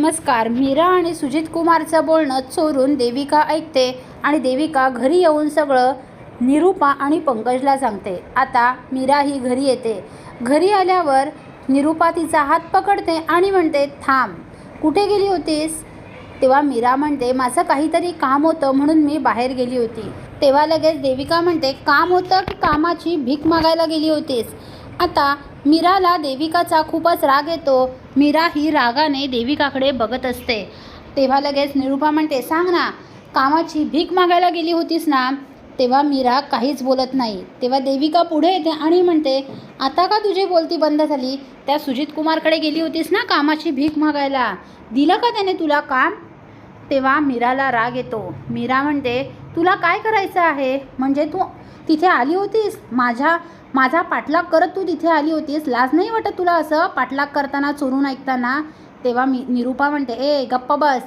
नमस्कार. मीरा आणि सुजित कुमारचं बोलणं चोरून देविका ऐकते आणि देविका घरी येऊन सगळं निरूपा आणि पंकजला सांगते. आता मीरा ही घरी येते. घरी आल्यावर निरूपा तिचा हात पकडते आणि म्हणते थांब. कुठे गेली होतीस? तेव्हा मीरा म्हणते माझं काहीतरी काम होतं म्हणून मी बाहेर गेली होती. तेव्हा लगेच देविका म्हणते काम होतं की कामाची? भीक मागायला गेली होतीस. आता मीराला देविकाचा खूपच राग येतो. मीरा ही रागाने देविकाकडे बघत असते. तेव्हा लगेच निरूपा म्हणते सांग ना कामाची भीक मागायला गेली होतीस ना? तेव्हा मीरा काहीच बोलत नाही. तेव्हा देविका पुढे येते आणि म्हणते आता का तुझी बोलती बंद झाली? त्या सुजित कुमारकडे गेली होतीस ना कामाची भीक मागायला? दिलं का त्याने तुला काम? तेव्हा मीराला राग येतो. मीरा म्हणते तुला काय करायचं आहे? म्हणजे तू तिथे आली होतीस? माझ्या माझा पाठलाग करत तू तिथे आली होतीस? लाज नाही वाटत तुला असं? पाठलाग करताना चोरून ऐकताना? तेव्हा मी निरूपा म्हणते ए गप्प बस.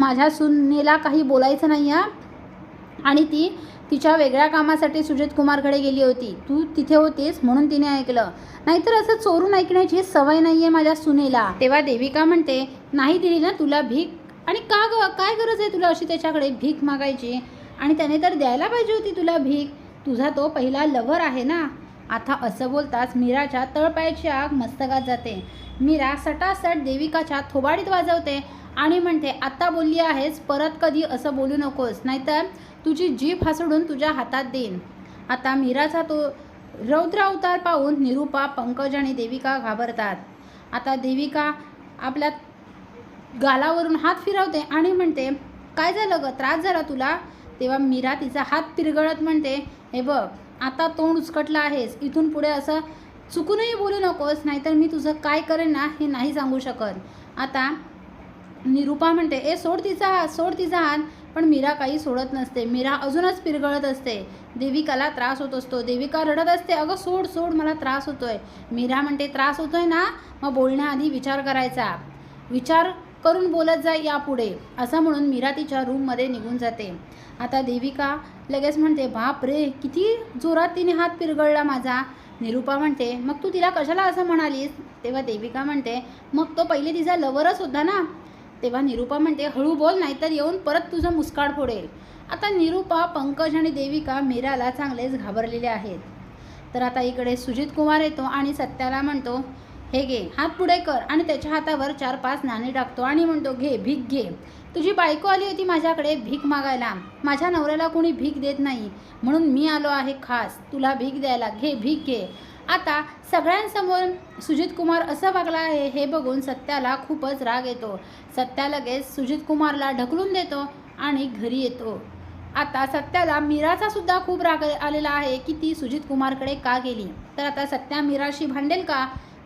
माझ्या सुनेला काही बोलायचं नाही आहे आणि ती तिच्या वेगळ्या कामासाठी सुजित कुमारकडे गेली होती. तू तिथे होतीस? म्हणून तिने ऐकलं. नाहीतर असं चोरून ऐकण्याची सवय नाही आहे माझ्या सुनेला. तेव्हा देविका म्हणते नाही दिली ना तुला भीक? आणि का ग? काय गरज आहे तुला अशी त्याच्याकडे भीक मागायची? आणि त्याने तर द्यायला पाहिजे होती तुला भीक. तुझा तो पहिला लवर आहे ना? आता असं बोलताच मीराच्या तळपायाची आग मस्तकात जाते. मीरा सटासट देविकाच्या थोबाडीत वाजवते आणि म्हणते आत्ता बोलली आहेस परत कधी असं बोलू नकोस नाहीतर तुझी जीभ हासडून तुझ्या हातात देईन. आता मीराचा तो रौद्र अवतार पाहून निरूपा पंकज आणि देविका घाबरतात. आता देविका आपल्या गालावरून हात फिरवते आणि म्हणते काय झालं ग? त्रास झाला तुला? तेव्हा मीरा तिचा हात पिरगळत म्हणते हे बघ आता तोंड उचकटलं आहेस. इथून पुढे असं चुकूनही बोलू नकोस नाहीतर मी तुझं काय करेन ना हे नाही सांगू शकत. आता निरूपा म्हणते ए सोड तिचा हात सोड तिचा हात. पण मीरा काही सोडत नसते. मीरा अजूनच पिरगळत असते. देविकाला त्रास होत असतो. देविका रडत असते अगं सोड सोड मला त्रास होतोय. मीरा म्हणते त्रास होतोय ना? मग बोलण्याआधी विचार करायचा. विचार करून बोलत जा यापुढे. असं म्हणून मीरा तिच्या रूममध्ये निघून जाते. आता देविका लगेच म्हणते बाप रे किती जोरात तिने हात पिरगळला माझा. निरूपा म्हणते मग तू तिला कशाला असं म्हणालीस? तेव्हा देविका म्हणते मग तो पहिले तिचा लवरच होता ना. तेव्हा निरूपा म्हणते हळू बोल नाहीतर येऊन परत तुझं मुस्काड फोडेल. आता निरूपा पंकज आणि देविका मीराला चांगलेच घाबरलेले आहेत. तर आता इकडे सुजित कुमार येतो आणि सत्याला म्हणतो हे घे. हात पुढे कर आणि त्याच्या हातावर चार पाच नाणी टाकतो आणि म्हणतो घे भीक घे. तुझी बायको आली होती माझ्याकडे भीक मागायला. माझ्या नवऱ्याला कोणी भीक देत नाही. म्हणून मी आलो आहे खास. तुला भीक द्यायला. घे भीक घे. आता सगळ्यांसमोर सुजित कुमार असं वागला आहे हे बघून सत्याला खूपच राग येतो. सत्या लगेच सुजित कुमारला ढकलून देतो आणि घरी येतो. आता सत्याला मीराचा सुद्धा खूप राग आलेला आहे की ती सुजित कुमारकडे का गेली? तर आता सत्या मीराशी भांडेल का?